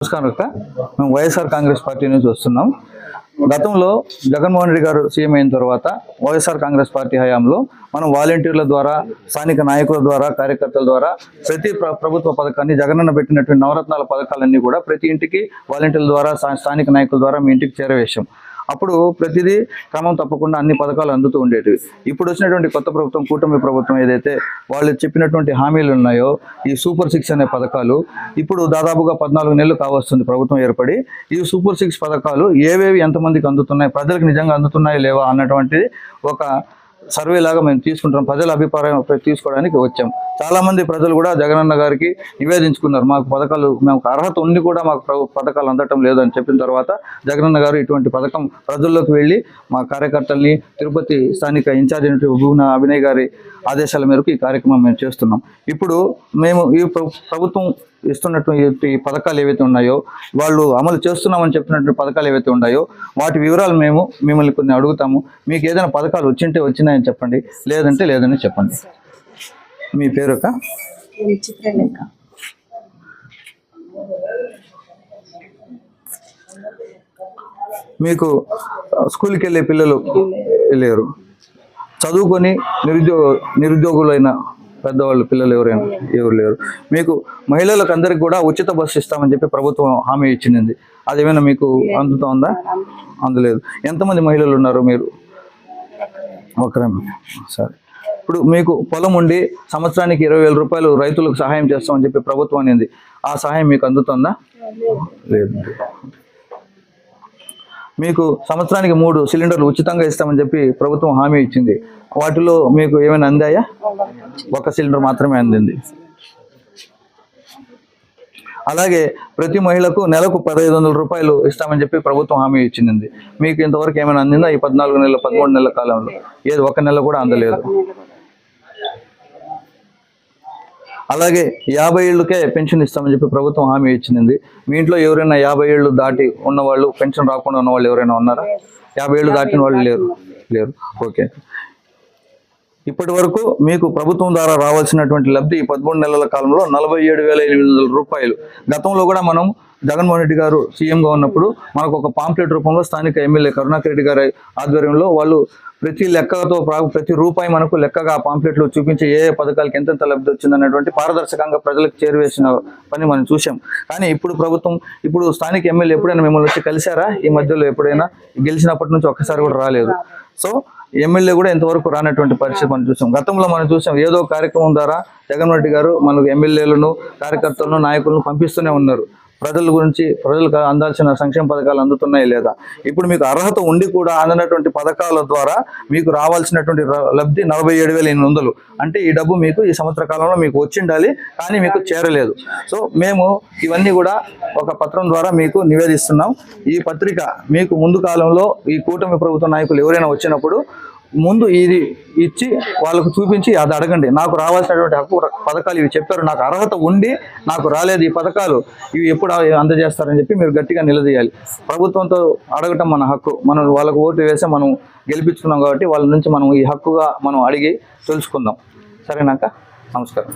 నమస్కారం అక్క మేము వైఎస్ఆర్ కాంగ్రెస్ పార్టీ నుంచి వస్తున్నాం. గతంలో జగన్మోహన్ రెడ్డి గారు సీఎం అయిన తర్వాత వైఎస్ఆర్ కాంగ్రెస్ పార్టీ హయాంలో మనం వాలంటీర్ల ద్వారా స్థానిక నాయకుల ద్వారా కార్యకర్తల ద్వారా ప్రతి ప్రభుత్వ పథకాన్ని జగనన్న పెట్టినటువంటి నవరత్నాల పథకాలన్నీ కూడా ప్రతి ఇంటికి వాలంటీర్ల ద్వారా స్థానిక నాయకుల ద్వారా మీ ఇంటికి చేరవేశాం. అప్పుడు ప్రతిదీ క్రమం తప్పకుండా అన్ని పథకాలు అందుతూ ఉండేటివి. ఇప్పుడు వచ్చినటువంటి కొత్త ప్రభుత్వం కూటమి ప్రభుత్వం ఏదైతే వాళ్ళు చెప్పినటువంటి హామీలు ఉన్నాయో ఈ సూపర్ సిక్స్ అనే పథకాలు ఇప్పుడు దాదాపుగా పద్నాలుగు నెలలు కావస్తుంది ప్రభుత్వం ఏర్పడి ఈ సూపర్ సిక్స్ పథకాలు ఏవేవి ఎంతమందికి అందుతున్నాయి ప్రజలకు నిజంగా అందుతున్నాయి లేవా అన్నటువంటిది ఒక సర్వే లాగా మేము తీసుకుంటాం ప్రజల అభిప్రాయం తీసుకోవడానికి వచ్చాం. చాలామంది ప్రజలు కూడా జగనన్న గారికి నివేదించుకున్నారు. మాకు పథకాలు మేము అర్హత ఉండి కూడా మాకు పథకాలు అందటం లేదని చెప్పిన తర్వాత జగనన్న గారు ఇటువంటి పథకం ప్రజల్లోకి వెళ్ళి మా కార్యకర్తల్ని తిరుపతి స్థానిక ఇన్ఛార్జ్ అయినటువంటి అభినయ్ గారి ఆదేశాల మేరకు ఈ కార్యక్రమం మేము చేస్తున్నాం. ఇప్పుడు మేము ఈ ప్రభుత్వం ఇస్తున్నటువంటి పథకాలు ఏవైతే ఉన్నాయో వాళ్ళు అమలు చేస్తున్నామని చెప్పినటువంటి పథకాలు ఏవైతే ఉన్నాయో వాటి వివరాలు మేము మిమ్మల్ని కొన్ని అడుగుతాము. మీకు ఏదైనా పథకాలు వచ్చింటే వచ్చినాయని చెప్పండి. లేదంటే లేదని చెప్పండి. మీ పేరు ఒక మీకు స్కూల్కి వెళ్ళే పిల్లలు లేరు. చదువుకొని నిరుద్యోగ నిరుద్యోగులైన పెద్దవాళ్ళు పిల్లలు ఎవరైనా ఎవరు లేరు. మీకు మహిళలకు అందరికి కూడా ఉచిత బస్సు ఇస్తామని చెప్పి ప్రభుత్వం హామీ ఇచ్చింది. అదేమైనా మీకు అందుతోందా అందలేదు. ఎంతమంది మహిళలు ఉన్నారు మీరు? ఒకరే సరే. ఇప్పుడు మీకు పొలం ఉండి సంవత్సరానికి ఇరవై వేల రూపాయలు రైతులకు సహాయం చేస్తామని చెప్పి ప్రభుత్వం అనేది. ఆ సహాయం మీకు అందుతుందా? లేదు. మీకు సంవత్సరానికి మూడు సిలిండర్లు ఉచితంగా ఇస్తామని చెప్పి ప్రభుత్వం హామీ ఇచ్చింది. వాటిలో మీకు ఏమైనా అందాయా? ఒక సిలిండర్ మాత్రమే అందింది. అలాగే ప్రతి మహిళకు నెలకు పదహైదు వందల రూపాయలు ఇస్తామని చెప్పి ప్రభుత్వం హామీ ఇచ్చింది. మీకు ఇంతవరకు ఏమైనా అందిందా? ఈ పద్నాలుగు నెలల పదమూడు నెలల కాలంలో. ఏది ఒక నెల కూడా అందలేదు. అలాగే యాభై ఏళ్ళకే పెన్షన్ ఇస్తామని చెప్పి ప్రభుత్వం హామీ ఇచ్చింది. మీ ఇంట్లో ఎవరైనా యాభై ఏళ్ళు దాటి ఉన్నవాళ్ళు పెన్షన్ రాకుండా ఉన్న వాళ్ళు ఎవరైనా ఉన్నారా? యాభై ఏళ్ళు దాటిన వాళ్ళు లేరు. లేరు. ఓకే. ఇప్పటి వరకు మీకు ప్రభుత్వం ద్వారా రావాల్సినటువంటి లబ్ధి ఈ పదమూడు నెలల కాలంలో నలభై ఏడు వేల ఎనిమిది వందల రూపాయలు. గతంలో కూడా మనం జగన్మోహన్ రెడ్డి గారు సీఎంగా ఉన్నప్పుడు మనకు ఒక పాంప్లెట్ రూపంలో స్థానిక ఎమ్మెల్యే కరుణాకర్ రెడ్డి గారి ఆధ్వర్యంలో వాళ్ళు ప్రతి లెక్కతో ప్రా- ప్రతి రూపాయి మనకు లెక్కగా పాంప్లెట్లు పాంప్లెట్లో చూపించి ఏ ఏ పథకాలకు ఎంతెంత లబ్ధి వచ్చిందనేటువంటి పారదర్శకంగా ప్రజలకు చేరువేసిన పని మనం చూసాం కానీ ఇప్పుడు ప్రభుత్వం ఇప్పుడు స్థానిక ఎమ్మెల్యే ఎప్పుడైనా మిమ్మల్ని వచ్చి కలిశారా? ఈ మధ్యలో ఎప్పుడైనా? గెలిచినప్పటి నుంచి ఒక్కసారి కూడా రాలేదు. సో ఎమ్మెల్యే కూడా ఇంతవరకు రానటువంటి పరిస్థితి మనం చూసాం. గతంలో మనం చూసాం ఏదో కార్యక్రమం ద్వారా జగన్ రెడ్డి గారు మనకు ఎమ్మెల్యేలను కార్యకర్తలను నాయకులను పంపిస్తూనే ఉన్నారు. ప్రజల గురించి ప్రజలకు అందాల్సిన సంక్షేమ పథకాలు అందుతున్నాయి లేదా? ఇప్పుడు మీకు అర్హత ఉండి కూడా అందనటువంటి పథకాల ద్వారా మీకు రావాల్సినటువంటి లబ్ధి నలభై ఏడు వేల ఎనిమిది వందలు. అంటే ఈ డబ్బు మీకు ఈ సంవత్సర కాలంలో మీకు వచ్చిండాలి కానీ మీకు చేరలేదు. సో మేము ఇవన్నీ కూడా ఒక పత్రం ద్వారా మీకు నివేదిస్తున్నాం. ఈ పత్రిక మీకు ముందు కాలంలో ఈ కూటమి ప్రభుత్వ నాయకులు ఎవరైనా వచ్చినప్పుడు ముందు ఇది ఇచ్చి వాళ్ళకు చూపించి అది అడగండి. నాకు రావాల్సినటువంటి హక్కు పథకాలు ఇవి చెప్పారు. నాకు అర్హత ఉండి నాకు రాలేదు ఈ పథకాలు. ఇవి ఎప్పుడు అందజేస్తారని చెప్పి మీరు గట్టిగా నిలదీయాలి. ప్రభుత్వంతో అడగటం మన హక్కు. మనం వాళ్ళకు ఓటు వేసి మనం గెలిపించుకున్నాం కాబట్టి వాళ్ళ నుంచి మనం ఈ హక్కుగా మనం అడిగి తెలుసుకుందాం. సరేనాక? నమస్కారం.